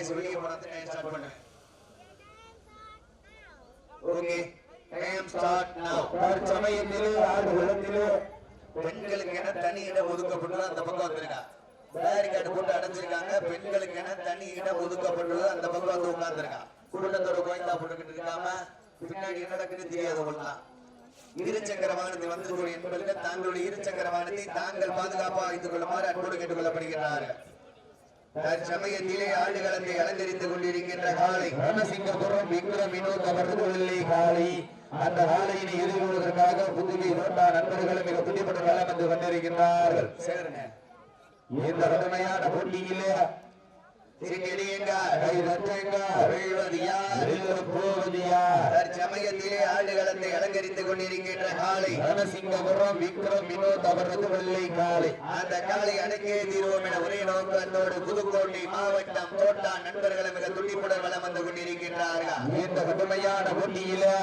Boys வெளியே போனது start பண்ணு. ஓகே டைம் ஸ்டார்ட் நவ தற்சமயத்திலே ஆடு குளத்திலே பெண்களுக்கு என தனி இடம் ஒதுக்கப்பட்டுள்ள அந்த பக்கம் வந்திருக்கா? பேரிகார்டு போட்டு அடைஞ்சிருக்காங்க. பெண்களுக்கு என தனி இடம் ஒதுக்கப்பட்டுள்ள அந்த பக்கம் வந்து உட்கார்ந்துருக்கா? கூட்டத்தோட கோயந்தா போட்டுக்கிட்டு இருக்காம பின்னாடி என்ன நடக்குன்னு தெரியாது ஒண்ணலாம் இருசக்கர வாகனத்தை வந்திருக்கூடிய என்பதற்கு தங்களுடைய இருசக்கர வாகனத்தை தாங்கள் பாதுகாப்பாக வைத்துக் கொள்ளுமாறு அன்போடு கேட்டுக் கொள்ளப்படுகிறார்கள் தற்சமயத்திலே ஆடுகளத்தை அலங்கரித்துக் கொண்டிருக்கின்ற காலை ரணசிங்கபுரம் விக்ரம் வினோத் அவரது வெள்ளை காளை. அந்த காளையினை எதிர்கொள்வதற்காக புதுகை தோட்டா நண்பர்களும் மிக துடிப்பட்டு வளம் வந்து கொண்டிருக்கின்றார்கள். சேருங்க இந்த கடுமையான போட்டியிலே தற்சமயத்திலே ஆடுகளத்தை அலங்கரித்துக் கொண்டிருக்கின்ற காலை ரணசிங்கபுரம் விக்ரம் வினோத் அவரது வெள்ளை காளை. அந்த காலை அடக்கிய தீர்வோம் என ஒரே நோக்கத்தோடு புதுக்கோட்டை மாவட்டம் தோட்டா மிக துடிப்புடன் வளம் வந்து கொண்டிருக்கின்றார்கள். இந்த கடுமையான போட்டியிலே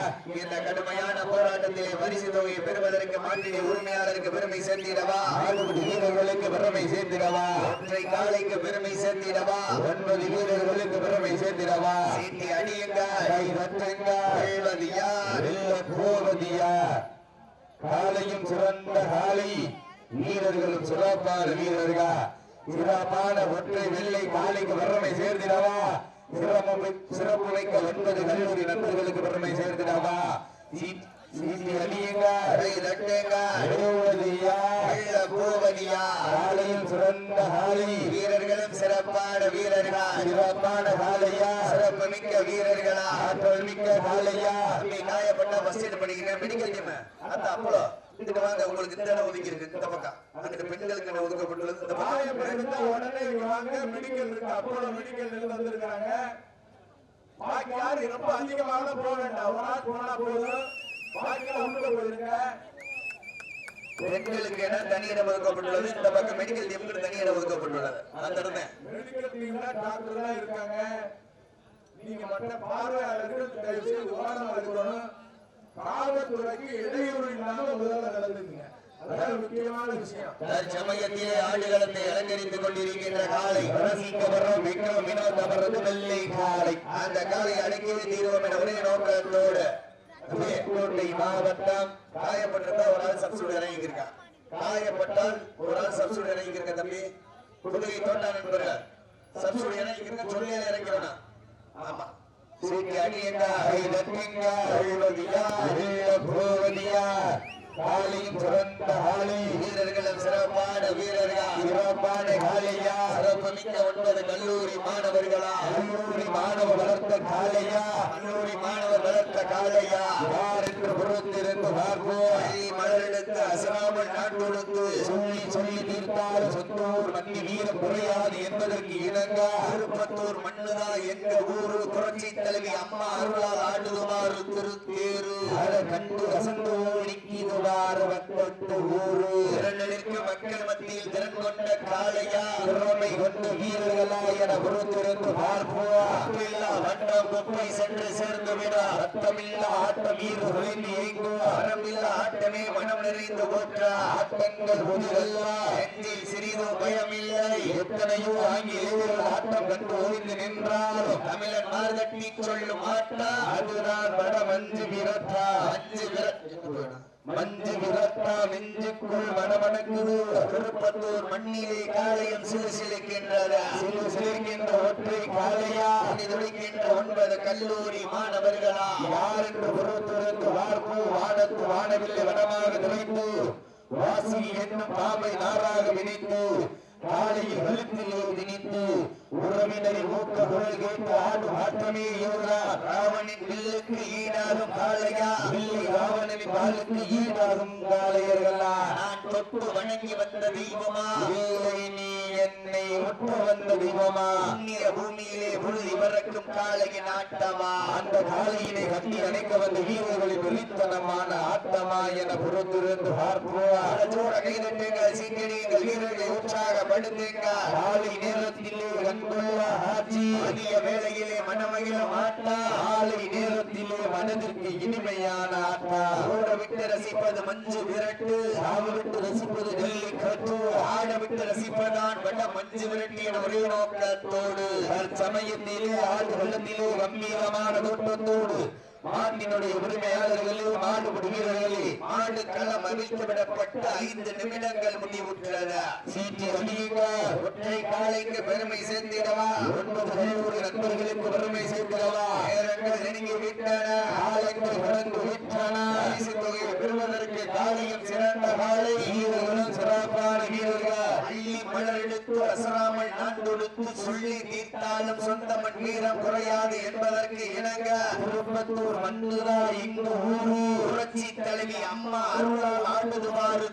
இந்த கடுமையான போராட்டத்திலே பரிசு தொகையை பெறுவதற்கு மாட்டினை உரிமையாளருக்கு பெருமை சேர்த்திடவா? ஆடுபடி வீரர்களுக்கு பெருமை சேர்த்திடவா? ஒற்றை காலைக்கு பெருமை சேர்த்திடவா? ஒன்பது வீரர்களுக்கு பெருமை சேர்த்திடவா? சீட்டி அடியுங்க கை தட்டுங்க வெல்வது யார் வெல்ல போவது யார் காலையும் சிறந்த காலை. வீரர்களும் சிறப்பான வீரர்கள்? சிறப்பான ஒற்றை வெள்ளை காலைக்கு பெருமை சேர்த்திடவா? சிறப்பு சிறப்பு வைக்க ஒன்பது கல்லூரி நண்பர்களுக்கு பெருமை சேர்த்திடவா? சிறந்த வீரர்களும் சிறப்பான வீரர்களா சிறப்பான சிறப்பு மிக்க வீரர்களா ஆற்றல் மிக்க காலையா படிக்கிறேன் மெடிக்கல் டீம் அத்த அப்பளோ இதுக்கு வாங்க உங்களுக்கு இந்த இடம் ஒதுக்கி இருக்கு இந்த பக்கம் அங்கிட்டு பெண்களுக்கு இடம் ஒதுக்கப்பட்டுள்ளது இந்த பக்கம் உடனே வாங்க மெடிக்கல் இருக்கு அப்போலோ மெடிக்கல் இருந்து வந்திருக்காங்க பாக்கி யாரு ரொம்ப அதிகமாக போக வேண்டாம். ஒரு போனா போதும். பாக்கி உள்ள போயிருங்க பெண்களுக்கு இடம் தனி இடம் ஒதுக்கப்பட்டுள்ளது? இந்த பக்கம் மெடிக்கல் டீமுக்கு தனி இடம் ஒதுக்கப்பட்டுள்ளது. அந்த இடமே மெடிக்கல் டீம்ல டாக்டர் தான் இருக்காங்க. நீங்க மற்ற பார்வையாளர்கள் தயவு செய்து ஓரமா இருக்கணும் காவல்துறைக்கு இடையூறு இல்லாம முதல்ல நடந்துங்க அதான் முக்கியமான விஷயம். தற்சமயத்திலே ஆடுகளத்தை அலங்கரித்துக் கொண்டிருக்கின்ற காலை ரசிக்கவரும் விக்ரம் வினோத் அவரது வெள்ளை காலை. அந்த காலை அடக்கிய தீர்வோம் என ஒரே நோக்கத்தோடு கோட்டை மாவட்டம் காயப்பட்டிருந்தா ஒரு ஆள் சப்சூட் இறங்கியிருக்கான் காயப்பட்டால் ஒரு ஆள் சப்சூட் இறங்கியிருக்க தம்பி. புதுகை தோட்டா நண்பர்கள். சப்சூட் இறங்கியிருக்க சொல்லி இறங்கிறோம் ஆமா. சீட்டி அடியுங்க கை தட்டுங்க அழுவது யார் போவது சிறந்த காலை வீரர்களும் சிறப்பான வீரர்கள். சிறப்பான காலையா சிறப்பு ஒன்பது கல்லூரி மாணவர்களா. கல்லூரி மாணவ வளர்த்த காலையா கல்லூரி மாணவர் வளர்த்த காலையா யார் என்று பொறுத்திருந்து பார்ப்போம். மலரெடுத்து அசராமல் நாட்டொடுத்து சொல்லி சொல்லி தீர்த்தால் சொந்தூர் மண்ணி வீரம் குறையாது என்பதற்கு இணங்க திருப்பத்தூர் மண்ணுதான் எங்க ஊரு புரட்சி தலைவி அம்மா அருளால் ஆடுதுமாறு திருத்தேரு. அதை கண்டு அசந்து ஆழ்வார் வட்டத்து ஊரு. திரண்டலிற்கு மக்கள் மத்தியில் திறன் கொண்ட காளையா. திறமை கொண்டு வீரர்களா என பொறுத்திருந்து பார்ப்போம் இல்லா குப்பை சென்று சேர்ந்து விடா. ரத்தமில்லா ஆட்ட வீரர் விளைந்து இயங்கும் மனமில்லா ஆட்டமே மனம் நிறைந்து போற்றா. ஆட்டங்கள் புதிதல்ல நெஞ்சில் சிறிதும் பயமில்லை. எத்தனையோ ஆங்கிலேயர்கள் ஆட்டம் கண்டு ஓய்ந்து நின்றாலும் தமிழன் மார்கட்டி சொல்லும் ஆட்டா. அதுதான் வட மஞ்சு விரட்டா அஞ்சு விரட் மஞ்சு விரட்டா நெஞ்சுக்குள் மனமணக்குது திருப்பத்தூர் மண்ணிலே காளையும் சிறு சிலுக்கின்றதா சிறு சிலைக்கின்ற ஒற்றை காளையா? துடிக்கின்ற ஒன்பது கல்லூரி மாணவர்களா? யார் என்று பொறுத்திருந்து பார்ப்போம் வானத்து வானவில்லை வனமாக துளைத்து. வாசி என்னும் பாம்பை நாராக வினைத்து காலையில் வெளுப்பிலே திணித்து. உறவினரின் ஊக்க குரல் கேட்டு ஆடும் ஆட்டமே இவர்தான் ராவணின் வில்லுக்கு ஈடாகும் காளையா இல்லை ராவணனின் பாலுக்கு ஈடாகும் காளையர்களா. நான் தொட்டு வணங்கி வந்த தெய்வமா? இல்லை நீ என்னை ஒட்ட வந்த தெய்வமா புண்ணிய பூமியிலே புழுதி பறக்கும் காளையின் நாட்டமா அந்த காளையினை கட்டி அணைக்க வந்த வீரர்களின் வெளித்தனமான ஆட்டமா என பொறுத்திருந்து பார்ப்போம். அடச்சோட சீக்கிரங்கள் வீரர்களை உற்சாகப்படுத்துங்க காலை நேரத்திலே கண்டுள்ள ஆட்சி அதிக வேளையிலே மனமகிழ மாட்டா. காலை நேரத்திலே மனதிற்கு இனிமையான ஆட்டா ஓட விட்டு ரசிப்பது மஞ்சு விரட்டு. சாவு விட்டு ரசிப்பது டெல்லி கற்று ரசிப்பதான் வட மஞ்சு விரட்டு ஒரே நோக்கத்தோடு சமயத்திலே ஆடு வெள்ளத்திலே கம்பீரமான தோட்டத்தோடு மாட்டினுடைய உரிமையாளர்களே மாடுபடி வீரர்களே மாடு களம் அவிழ்த்து விடப்பட்டு ஐந்து நிமிடங்கள் முடிவுற்றன சீட்டி அடியுங்க ஒற்றை காலைக்கு பெருமை சேர்ந்திடவா ஒன்பது பதினோரு நண்பர்களுக்கு பெருமை சேர்ந்திடவா நேரங்கள் நெருங்கி விட்டன. காலங்கள் கடந்து விட்டன. பரிசு தொகையை பெறுவதற்கு காலையும் சிறந்த காலை. வீரர்களும் சிறப்பான வீரர்கள். அள்ளி அசராமல் நான் தொடுத்து சொல்லி தீர்த்தாலும் சொந்த மண் வீரம் குறையாது என்பதற்கு இணங்க திருப்பத்தூர் மண்ணுதா இங்கு ஊரு. புரட்சி தலைவி அம்மா அருளால் ஆண்டுதுவாறு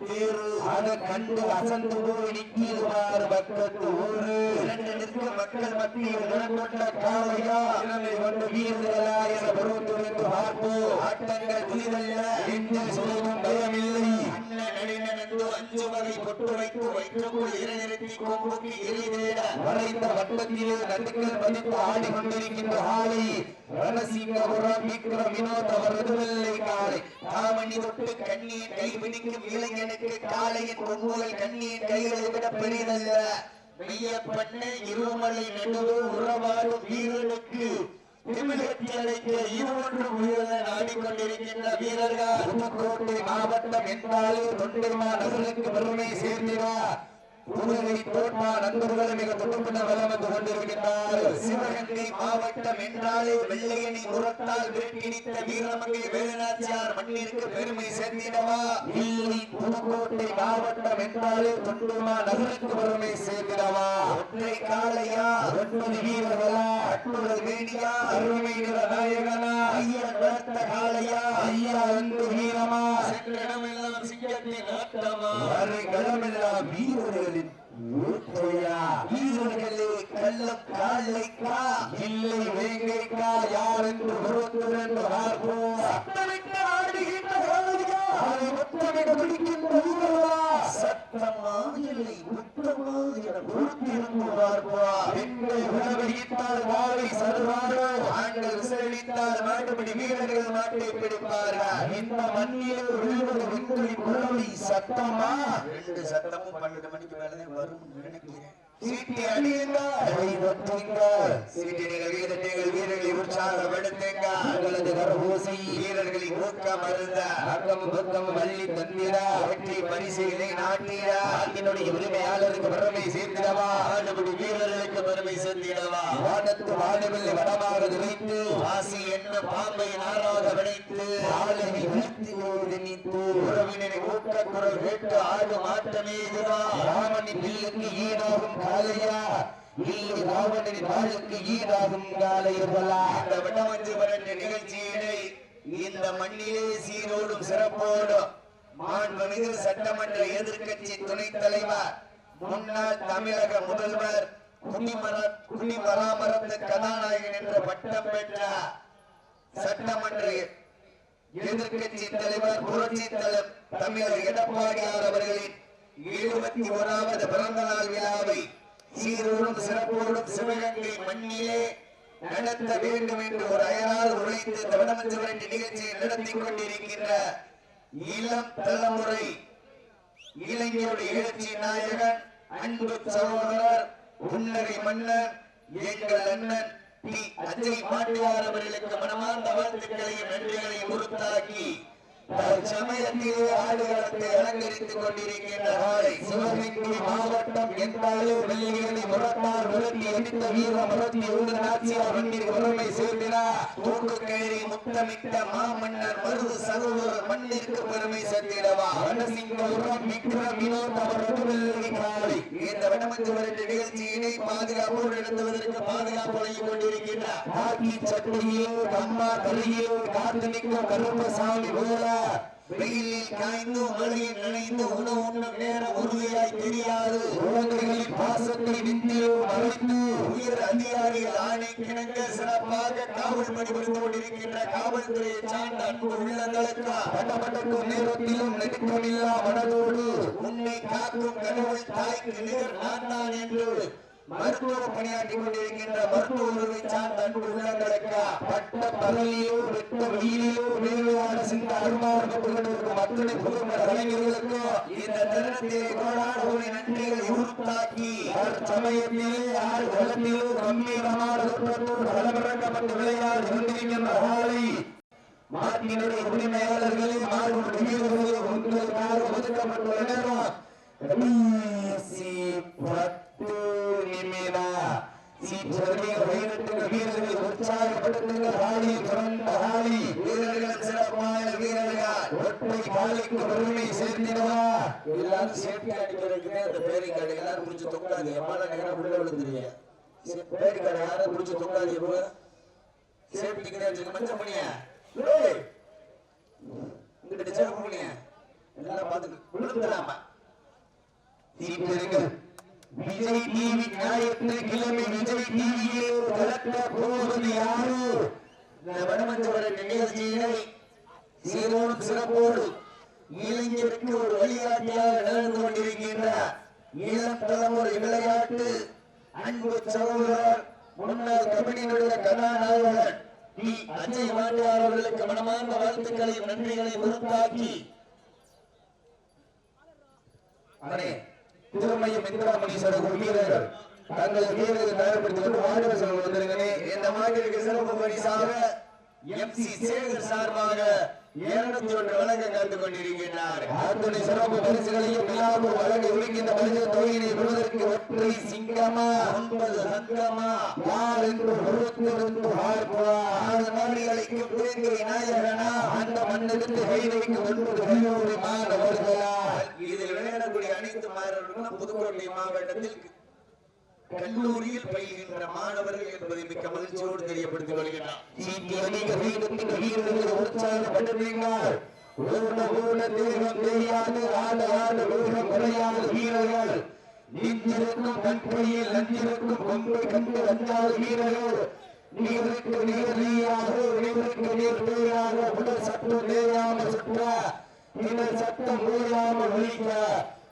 தேரு அதை கண்டு அசந்து போய் நிற்கிடுவார் பக்கத்து ஊரு. இரண்டு நிற்க மக்கள் மத்தியில் கொண்ட காலையா இளமை கொண்ட வீரர்களா என பருவத்திலிருந்து பார்ப்போம். ஆட்டங்கள் புதிதல்ல. நெஞ்சில் சிறிதும் பயமில்லை. அண்ணன் நளினன் அஞ்சு வகை பொட்டு வைத்து வயிற்றுக்குள் இறைநிறுத்தி கொம்புக்கு எரிதேட வளைந்த வட்டத்திலே நடுக்கல் பதித்து ஆடிக்கொண்டிருக்கின்ற காலை ரணசிங்கபுரம் விக்ரம் வினோத் அவரது வெள்ளை காலை தாமணி தொட்டு கண்ணியின் கை இளைஞனுக்கு காளையின் கொம்புகள் கண்ணியின் கைகளை விட பெரிதல்ல இருமலை நடுவு உறவாடும் வீரனுக்கு திமிழத்தி அழைக்க இருவொன்று உயர்ந்த நாடிக்கொண்டிருக்கின்ற வீரர்கள். புதுக்கோட்டை மாவட்டம் என்றாலே தொண்டைமா நகருக்கு பெருமை சேர்ந்திரா புதுகை தோட்டா நண்பர்கள் மிக தொட்டுப்பட்ட வலம் வந்து கொண்டிருக்கின்றார்கள். சிவகங்கை மாவட்டம் என்றாலே வெள்ளையனை முரத்தால் விரட்டிடித்த வீரமங்கை வேலுநாச்சியார் மண்ணிற்கு பெருமை சேர்த்திடவா? இல்லை புதுக்கோட்டை மாவட்டம் என்றாலே தொண்டுமா நகருக்கு பெருமை சேர்ந்திரவா ஒற்றை காளையா? ஒன்பது வீரர்களா? அட்டுடல் வேணியா அருமை நாயகனா ஐயன் வளர்த்த ஐயா வீரமா? இடமெல்லாம் வீரர்களின் வேட்டையா வீரர்களே கள்ளம் இல்லை வேங்கைக்கா யார் என்று பொறுத்திருந்து பார்ப்போம் சத்தமிட்டு ஆடுகின்ற காளையா அதை முத்தமிட பிடிக்கின்ற வீரர்களா சத்தமா இல்லை முத்தமா என பொறுத்திருந்து பெண்கள் வாழை சருவாரோ ஆண்கள் மாட்டுப்படி வீரர்கள் மாட்டை பிடிப்பார்கள் இந்த மண்ணிலே சத்தமா? ரெண்டு சத்தமும் பன்னெண்டு மணிக்கு மேலே வரும் நினைக்கிறேன். சீட்டி அடியுங்கள் அதை தொட்டுங்கள் சீட்டினிகள் வீரர்கள் வீரர்களை உற்சாகப்படுத்துங்க உங்களது கரபூசி வீரர்களின் ஊக்கம் அருந்த. அக்கம் பக்கம் வள்ளி தந்திரா வெற்றி பரிசீலை நாட்டிட. நாட்டினுடைய உரிமையாளருக்கு பெருமை சேர்த்திடவா? ஆடுபடி வீரர்களுக்கு பெருமை சேர்த்திடவா? வானத்து வானவில்லை வடமாக நினைத்து வாசி என்ன பாம்பை நாளாக விடைத்து ஆளுமை வீழ்த்தியோடு நினைத்து உறவினரை ஊக்க குரல் கேட்டு ஆடும் ஆட்டமே இதுதான் ராமனின் வில்லுக்கு ஈடாகும் காளையா இல்லை ராவணனின் வாளுக்கு ஈடாகும் காளையர்களா இந்த வட்டமஞ்சு வரட்டு நிகழ்ச்சியினை இந்த மண்ணிலே சீரோடும் சிறப்போடும் மாண்புமிகு சட்டமன்ற எதிர்கட்சி துணைத் தலைவர் முன்னாள் தமிழக முதல்வர் குடிமர பராமரத்து கதாநாயகன் என்ற பட்டம் பெற்ற சட்டமன்ற எதிர்கட்சி தலைவர் புரட்சி தலைவர் தமிழர் எடப்பாடியார் அவர்களின் எழுபத்தி ஓராவது பிறந்த நாள் விழாவை சீரோடும் சிறப்போடும் சிவகங்கை மண்ணிலே நடத்த வேண்டும் என்று ஒரு அயரால் உழைத்து இந்த நிகழ்ச்சியை நடத்தி கொண்டிருக்கின்ற இளம் தலைமுறை இளைஞருடைய எழுச்சி நாயகன் அன்பு சகோதரர் உன்னரை மன்னன் எங்கள் அண்ணன் டி அஜய் பாண்டியார் அவர்களுக்கு மனமார்ந்த வாழ்த்துக்களையும் நன்றிகளையும் உறுத்தாக்கி சமயத்திலே ஆடுகளத்தை அலங்கரித்துக் கொண்டிருக்கின்ற நாளை சிவகங்கை மாவட்டம் என்றாலே வெள்ளியனை முரட்டார் விரட்டி அடித்த வீர முரட்டி உள்ள நாச்சியார் வண்டிற்கு பெருமை சேர்த்தினார் தூக்கு கயிறை முத்தமிட்ட மாமன்னர் மருது சகோதர மண்ணிற்கு பெருமை சேர்த்திடவா. வனசிங்கபுரம் விக்ரம் வினோத் அவரது வெள்ளை காலை இந்த வடமஞ்சு வருட நிகழ்ச்சியினை பாதுகாப்பு நடத்துவதற்கு பாதுகாப்பு வழங்கிக் கொண்டிருக்கின்றார். காக்கி கம்மா கரையிலோ காத்து நிற்கும் கருப்பசாமி போல வெயிலில் காய்ந்து மழையில் நினைந்து உணவு உண்ணும் நேரம் உறுதியாய் தெரியாது. உலகங்களின் பாசத்தை நித்தியோ மறைந்து உயர் அதிகாரிகள் ஆணை கிணங்க சிறப்பாக காவல் பணிபுரிந்து கொண்டிருக்கின்ற காவல்துறையை சார்ந்த அன்பு உள்ளங்களுக்கு? பட்டப்பட்டக்கும் நேரத்திலும் நெருக்கமில்லா மனதோடு உன்னை காக்கும் கடவுள் தாய்க்கு நிகர் நான் தான் என்று மருத்துவ பணியாற்றி கொண்டிருக்கின்ற மருத்துவ உறவை சார்ந்த அன்பு உள்ளங்களுக்கு? பட்ட பகலிலோ வெட்ட வெயிலிலோ வேறுபாடு சிந்த கொண்டிருக்கும் அத்தனை புதுமண கலைஞர்களுக்கு இந்த தருணத்தை கோடான ஒரு உருத்தாக்கி சமயத்திலே யார் குளத்திலோ கம்பீரமான களமிறக்கப்பட்டு விளையாடி கொண்டிருக்கின்ற ஆளை மாட்டினுடைய உரிமையாளர்களே மாறுபட்ட வீரர்களே உங்களுக்காக ஒதுக்கப்பட்டுள்ள நேரம் கடைசி பத்து துறந்த ஆளி வீரர்கள் சிறப்பான வீரர்கள் ஒற்றை காலைக்கு சேர்த்திடவா எல்லாரும் சேஃப்டி அந்த பேரி கடை எல்லாரும் முடிச்சு தொங்காது எம்மால நேரம் உள்ள விழுந்துருவீங்க பேரி கடை யாரும் முடிச்சு தொங்காது எப்போ சேஃப்டிக்கு வச்சுக்க மஞ்சள் பண்ணிய இங்கிட்ட சேஃப் பண்ணிய எல்லாம் பார்த்து விழுந்துடாம சீற்றர்கள் விஜய் டிவி ஞாயிற்றுக்கிழமை விஜய் டிவியில் கலக்க போவது யாரு இந்த வடமஞ்சவர நிகழ்ச்சியினை சீரோடு சிறப்போடு இளைஞருக்கு ஒரு வழிகாட்டியாக நடந்து கொண்டிருக்கின்ற இளம் தலைமுறை விளையாட்டு அன்பு சகோதரர் முன்னாள் கபடியினுடைய கதாநாயகர் டி. அஜய் வாண்டியார் அவர்களுக்கு மனமார்ந்த வாழ்த்துக்களையும் நன்றிகளையும் உருவாக்கி அண்ணே திருமையும் இந்திராமணீஸ்வரர் வீரர்கள் தங்கள் வீரர்கள் தயார்படுத்திக் கொண்டு வாழ்வு செல்வம் வந்திருக்கிறேன் இந்த மாதிரி சிறப்பு பரிசாக எம் சி சேகர் சார்பாக இருநூத்தி ஒன்று வழங்க கலந்து கொண்டிருக்கின்றார் அத்துணை சிறப்பு பரிசுகளையும் விழாவில் வழங்க இருக்கின்ற பரிசு தொகையினை பெறுவதற்கு ஒற்றை சிங்கமா ஒன்பது சங்கமா யார் என்று பொறுத்திருந்து ஆறு நாடுகளுக்கு பிறகு நாயகனா அந்த மண்ணிலிருந்து கை வைக்க ஒன்பது கல்லூரி மாணவர்களா இதில் விளையாடக்கூடிய அனைத்து மாணவர்களும் புதுக்கோட்டை மாவட்டத்தில் கல்லூரியில் பயில்கின்ற மாணவர்கள் என்பதை மிக்க மகிழ்ச்சியோடு தெரியப்படுத்திக் கொள்கிறார் சீட்டி அணிக தேகம் தெரியாது. ஆட ஆட வேகம் வீரர்கள் கொம்பை கண்டு வந்தால் வீரர்கள் நீருக்கு நீருக்கு நேர் நேராக உடல் சட்டம் நேராமல் சுற்ற இதன் சத்தம் ஓயாமல் ஒழிக்க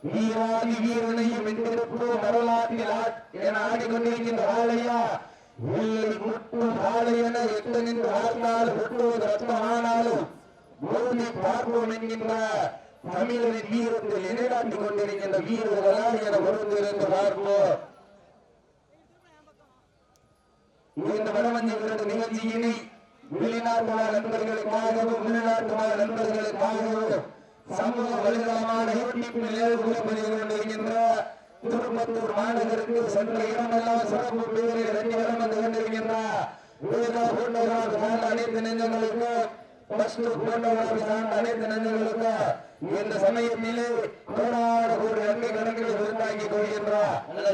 வீராதி வீரனையும் வென்றெடுப்போம் வரலாற்றில் என ஆடிக்கொண்டிருக்கின்ற ஆலையா? இல்லை முட்டும் ஆலை என எட்ட நின்று ஆர்த்தால் ஒட்டுவது ரத்தம் மோதி பார்ப்போம் என்கின்ற தமிழரின் வீரத்தில் நிலைநாட்டிக் கொண்டிருக்கின்ற வீரர்களா என பொருந்திருந்து பார்ப்போம். இந்த வடமஞ்சி விருது நிகழ்ச்சியினை வெளிநாட்டு நண்பர்களுக்காகவும் உள்நாட்டு நண்பர்களுக்காகவும் சமூக வலைதளமான யூடியூப்பில் ஒளிபரப்பிக் கொண்டிருக்கின்ற திருப்பத்தூர் மாநகருக்கு சென்ற இடமெல்லாம் சிறப்பு பேரில் ரெண்டு இடம் வந்து கொண்டிருக்கின்ற அனைத்து நெஞ்சங்களுக்கு அனைத்து நெஞ்சங்களுக்கு இந்த சமயத்திலே கோடான கோடி நன்மை கணக்கில் விருந்தாங்கி கொள்கின்றார் நல்ல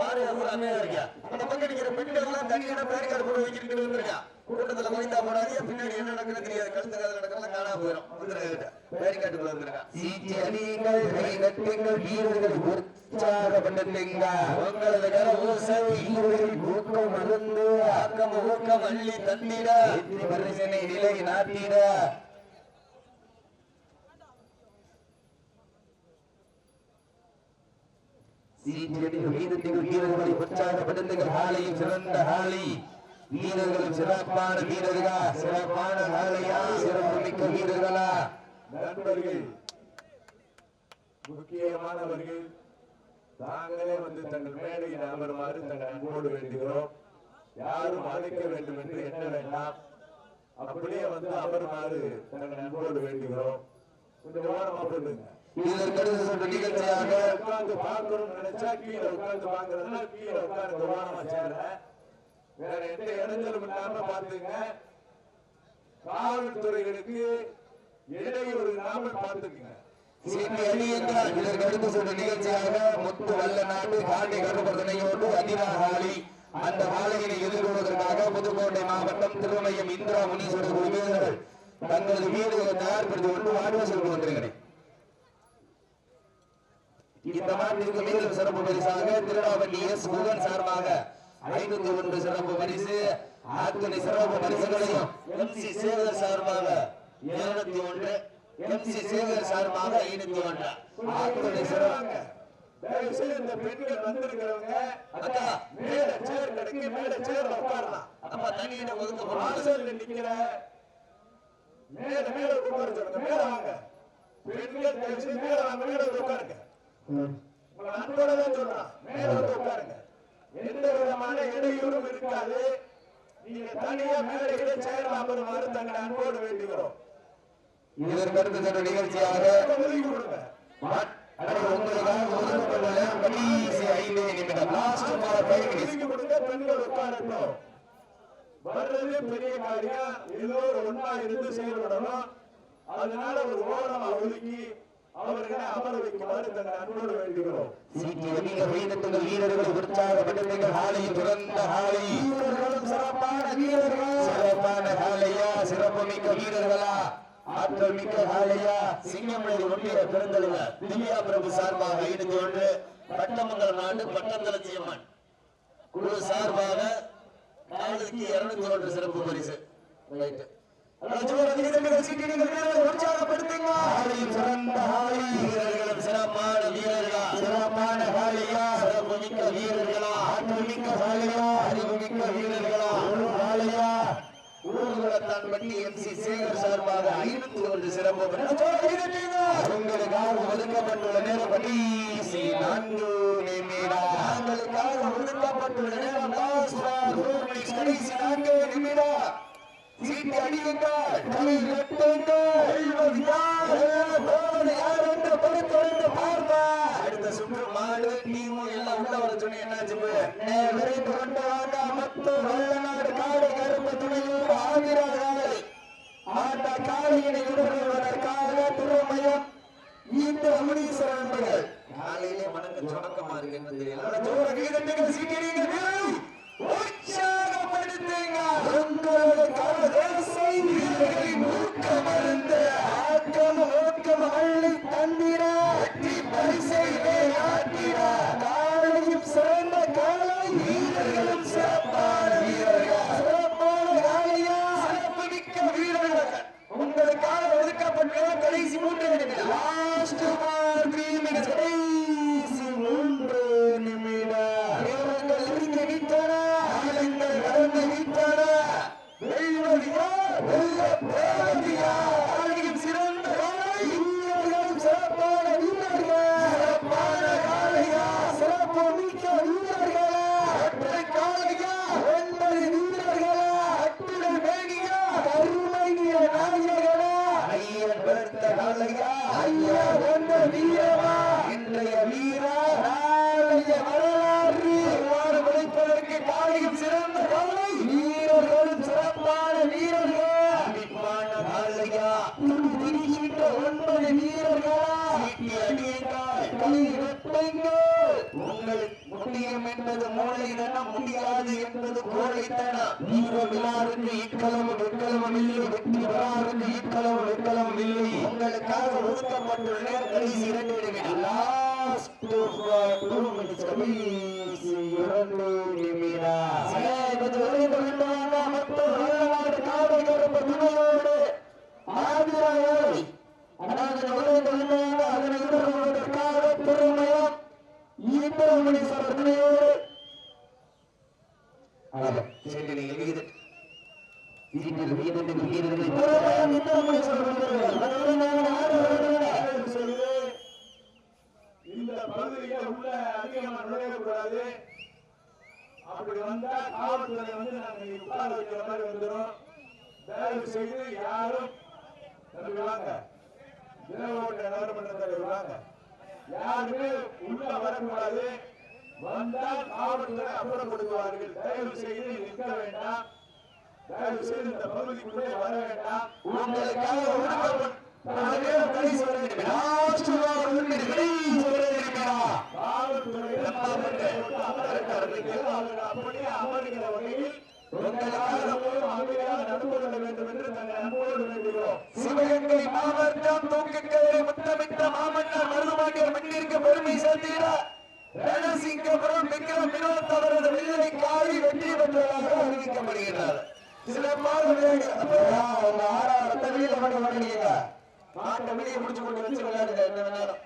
பாரு எல்லாம் தனியான கூட்டத்துல மனிதா போடாதீங்க பின்னாடி என்ன நடக்குதுன்னு தெரியாது. கழுத்து காது நடக்கலாம் காணாம போயிடும். வந்துருக்க பேரிகார்டுக்குள்ள வந்திருக்கா சீட்டி அடியுங்கள் கை தட்டுங்கள் வீரர்களை உற்சாகப்படுத்துங்கள் உங்களது கர ஓசை வீரர்கள் ஊக்கம் மருந்து ஆக்கம் ஊக்கம் அள்ளி தந்திட. பரிசனை நிலை நாட்டிட. சீட்டியடிகள் வீரர்கள் வீரர்களை உற்சாகப்படுத்துங்கள் ஹாலையும் சிறந்த ஹாலி. வீரர்களும் சிறப்பான வீரர்களா சிறப்பான ஹாலையா. சிறப்பு மிக்க வீரர்களா நண்பர்கள் முக்கியமானவர்கள் தாங்களே வந்து தங்கள் மேடையில் அமருமாறு தங்கள் அன்போடு வேண்டுகிறோம். யாரும் அழைக்க வேண்டும் என்று எண்ண வேண்டாம். அப்படியே வந்து அமருமாறு தங்கள் அன்போடு வேண்டுகிறோம். கொஞ்சம் ஓரமா போடுங்க இதற்கடுத்து சொல்ற நிகழ்ச்சியாக உட்கார்ந்து பார்க்கணும்னு நினைச்சா கீழே உட்கார்ந்து பாக்குறதுனா கீழே உட்கார்ந்து ஓரமா சேர வேற எந்த இடைஞ்சலும் இல்லாம பாத்துங்க காவல்துறைகளுக்கு நிகழ்ச்சியாக முத்து வல்ல நாட்டு காண்டை அதிராகாலி அந்த மாலையினை எதிர்கொள்வதற்காக புதுக்கோட்டை மாவட்டம் திருமயம் இந்திரா முனீஸ்வரர் தங்களது வீரர்களை தயார்படுத்திக் கொண்டு வாழ்வு வந்திருக்கிறேன் இந்த மாட்டிற்கு மேலும் சிறப்பு பரிசாக திருநாவல்லி எஸ். முகன் சார்பாக ஐநூத்தி ஒன்று சிறப்பு பரிசு அத்தனை சிறப்பு பரிசுகளையும் எம். சி. சேகர் சார்பாக இருநூத்தி ஒன்று எம் சி சேகர் சார்பாக ஐநூத்தி ஒன்று அத்தனை சிறப்பு தயவு செய்து இந்த பெண்கள் வந்திருக்கிறவங்க அக்கா மேல சேர் கிடைக்கு மேல சேர்ல உட்காரலாம். அப்பா தனி இடம் ஒதுக்கப்படும் வாசல்ல நிக்கிற மேல மேல உட்கார சொல்லுங்க. மேல வாங்க. பெண்கள் தயவு செய்து மேல வாங்க மேல உட்காருங்க. உங்களை அன்போட தான் சொல்றான். மேல வந்து உட்காருங்க. எந்த விதமான இடையூறும் இருக்காது. நீங்க தனியா மேடையில சேர்ல அமருமாறு தங்களை அன்போடு வேண்டுகிறோம் இதற்கடுத்து சென்ற நிகழ்ச்சியாக வர்றது பெரிய காரியம் எல்லோரும் ஒன்னா இருந்து செயல்படணும். அதனால ஒரு ஓரமா ஒதுக்கி அவர்களை அமர வைக்குமாறு தங்களை அன்போடு வேண்டுகிறோம். சீக்கிய வீரத்துகள் வீரர்களை உற்சாகப்படுத்துங்கள் ஹாலையில் துறந்த ஹாலை. சிறப்பான வீரர்கள்? சிறப்பான ஹாலையா சிறப்பு மிக்க வீரர்களா? ஆற்றல் மிக்க ஹாலையா சிங்கமணி ஒன்றிய பெருந்தலைவர் திவ்யா பிரபு சார்பாக ஐநூத்தி ஒன்று பட்டமங்கலம் நாடு பட்டந்தலச்சியம்மன் குழு சார்பாக நாளுக்கு இருநூத்தி ஒன்று சிறப்பு பரிசு. ரைட்டு. சிறப்பான வீரர்களா? சிறப்பான ஹாலையா சிறப்பு மிக்க வீரர்களா? ஆற்றல் மிக்க ஹாலையா அறிவு மிக்க வீரர்களா ஊர்வலத்தான் பட்டி எம் சி சேகர் சார்பாக ஐநூத்தி ஒன்று சிறப்பு உங்களுக்காக ஒதுக்கப்பட்டுள்ள நேரம் கடைசி நான்கு நிமிடம் உங்களுக்காக ஒதுக்கப்பட்டுள்ள நேரம் கடைசி நான்கு நிமிடம் சீட்டு அடியுங்கள் கை வெட்டுங்கள் யார்? என்று பொறுத்திருந்து பார்ப்போம். அடுத்த சுற்று மாடு டீமு எல்லாம் உள்ள வர சொன்னி என்னாச்சு விரைந்து கொண்டு வாங்க மொத்த வல்லநாடு காடு துணையோடு ஆகிறார்கள் அந்த காளையினை விடுவதற்காக திருமயம் இந்த முனீஸ்வரன் என்பர்கள் காலையிலே மனக்கு தொடக்கமா இருக்கு என்ன தெரியல காலையா துடி ஒன்பது வீரர்களா? உங்களுக்கு முடியும் என்பது மூளை தனம் முடியாது என்பது கோழைத்தனம். வீர விழாவுக்கு இல்லை. வெற்றி இல்லை. உங்களுக்காக ஒதுக்கப்பட்டுள்ள கடைசி இரண்டு நிமிடம். லாஸ்ட் டூ மினிட்ஸ் அதாவது அதனை இந்த பகுதியில உள்ள அதிகமா நுழையக்கூடாது அப்படி வந்தா காவல்துறை வந்து நாங்க உட்கார வைக்கிற மாதிரி வந்துடும் தயவு செய்து யாரும் தம்பி நகரமன்ற யாருமே உள்ள வரக்கூடாது. வந்தால் காவல்துறை அப்புறப்படுத்துவார்கள் தயவு செய்து நிற்க வேண்டாம். தயவு செய்து இந்த பகுதிக்குள்ளே வர வேண்டாம். உங்களுக்காக ஒதுக்கப்பட்ட அப்படியே அமர்கிற வகையில் உங்களுக்காக அமைதியாக நடந்து கொள்ள வேண்டும் என்று நாங்கள் அன்போடு வேண்டுகிறோம் சிவகங்கை மாவட்டம் தூக்கக்கரை முத்தமிட்ட மாமன்னர் மருதுமாண்டியர் மண்ணிற்கு பெருமை சேர்த்திட ரணசிங்கபுரம் விக்ரம் வினோத் அவரது வெள்ளை காளி வெற்றி பெற்றதாக அறிவிக்கப்படுகிறார் சிறப்பான விளையாட்டு ஆறாவது வெளியில மட்டும் மாட்டீங்க மாட்டை வெளியே முடிச்சு கொண்டு வச்சு விளையாடுங்க என்ன வேணாலும்